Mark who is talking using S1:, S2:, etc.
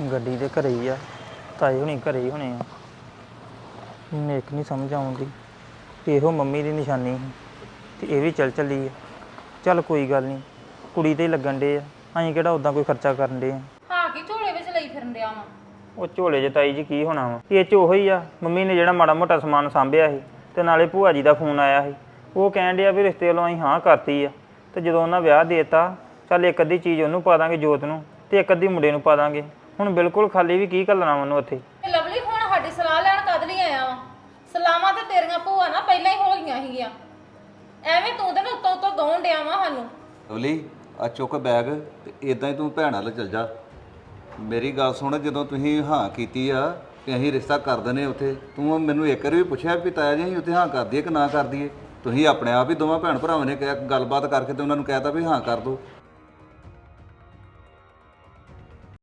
S1: ਗੱਡੀ ਦੇ ਘਰੇ ਹੀ ਆ ਤਾਏ ਹੁਣੀ ਘਰੇ ਹੀ ਹੋਣੇ ਆ। ਮੈਨੂੰ ਇੱਕ ਨਹੀਂ ਸਮਝ ਆਉਂਦੀ ਇਹੋ ਮੰਮੀ ਦੀ ਨਿਸ਼ਾਨੀ ਸੀ ਤੇ ਇਹ ਵੀ ਚੱਲ ਚੱਲੀ ਆ। ਚੱਲ ਕੋਈ ਗੱਲ ਨਹੀਂ ਕੁੜੀ ਤੇ ਹੀ ਲੱਗਣ ਦੇ ਆ ਅਸੀਂ ਕਿਹੜਾ ਉਦਾਂ ਕੋਈ ਖਰਚਾ ਕਰਨ ਦੇ ਆ।
S2: ਹਾਂ ਕੀ ਝੋਲੇ ਵਿੱਚ ਲਈ ਫਿਰਨ ਡਿਆ ਵਾ?
S1: ਉਹ ਝੋਲੇ 'ਚ ਤਾਈ ਜੀ ਕੀ ਹੋਣਾ ਵਾ? ਇਹ 'ਚ ਉਹੋ ਹੀ ਆ ਮੰਮੀ ਨੇ ਜਿਹੜਾ ਮਾੜਾ ਮੋਟਾ ਸਮਾਨ ਸਾਂਭਿਆ ਸੀ ਤੇ ਨਾਲੇ ਭੂਆ ਜੀ ਦਾ ਫੋਨ ਆਇਆ ਸੀ। ਉਹ ਕਹਿਣ ਡਿਆ ਵੀ ਰਿਸ਼ਤੇ ਵੱਲੋਂ ਅਸੀਂ ਹਾਂ ਕਰਤੀ ਆ ਤੇ ਜਦੋਂ ਉਹਨਾਂ ਵਿਆਹ ਦੇਤਾ ਚੱਲ ਇੱਕ ਅੱਧੀ ਚੀਜ਼ ਉਹਨੂੰ ਪਾ ਦਾਂਗੇ ਜੋਤ ਨੂੰ ਤੇ ਇੱਕ ਅੱਧੀ ਮੁੰਡੇ ਨੂੰ ਪਾ ਦਾਂਗੇ। ਹੁਣ ਬਿਲਕੁਲ ਖਾਲੀ ਵੀ ਕੀ ਘੱਲਣਾ ਉਹਨੂੰ ਉੱਥੇ?
S2: ਤੇ ਲਵਲੀ ਹੁਣ ਸਾਡੀ ਸਲਾਹ ਲੈਣ ਕਦ ਲਈ ਆਇਆ ਵਾ? ਸਲਾਮਾਂ ਤੇ ਤੇਰੀਆਂ ਭੂਆ ਨਾ ਪਹਿਲਾਂ ਹੀ ਹੋ ਗਈਆਂ ਸੀਗੀਆਂ। ਐਵੇਂ ਤੂੰ ਤੇ ਨਾ ਉੱਤੋਂ ਉੱਤੋਂ ਗਾਉਣ ਡਿਆ ਵਾ ਸਾਨੂੰ।
S3: ਲਵਲੀ ਆ ਚੁੱਕ ਬੈਗ ਤੇ ਇਦਾਂ ਹੀ ਤੂੰ ਭੈਣ ਵੱਲ ਚਲ ਜਾ। ਮੇਰੀ ਗੱਲ ਸੁਣ ਜਦੋਂ ਤੁਸੀਂ ਹਾਂ ਕੀਤੀ ਆ ਕਿ ਅਸੀਂ ਰਿਸ਼ਤਾ ਕਰ ਦਨੇ ਉੱਥੇ ਤੂੰ ਮੈਨੂੰ ਇੱਕ ਵਾਰ ਵੀ ਪੁੱਛਿਆ ਵੀ ਤਾਇਆ ਜੀ ਅਸੀਂ ਉੱਥੇ ਹਾਂ ਕਰ ਦਈਏ ਕਿ ਨਾ ਕਰ ਦਈਏ? ਤੁਸੀਂ ਆਪਣੇ ਆਪ ਹੀ ਦੋਵਾਂ ਭੈਣ ਭਰਾਵਾਂ ਨੇ ਕਿਹਾ ਗੱਲਬਾਤ ਕਰਕੇ ਤੇ ਉਹਨਾਂ ਨੂੰ ਕਹਿਤਾ ਵੀ ਹਾਂ ਕਰ ਦੋ।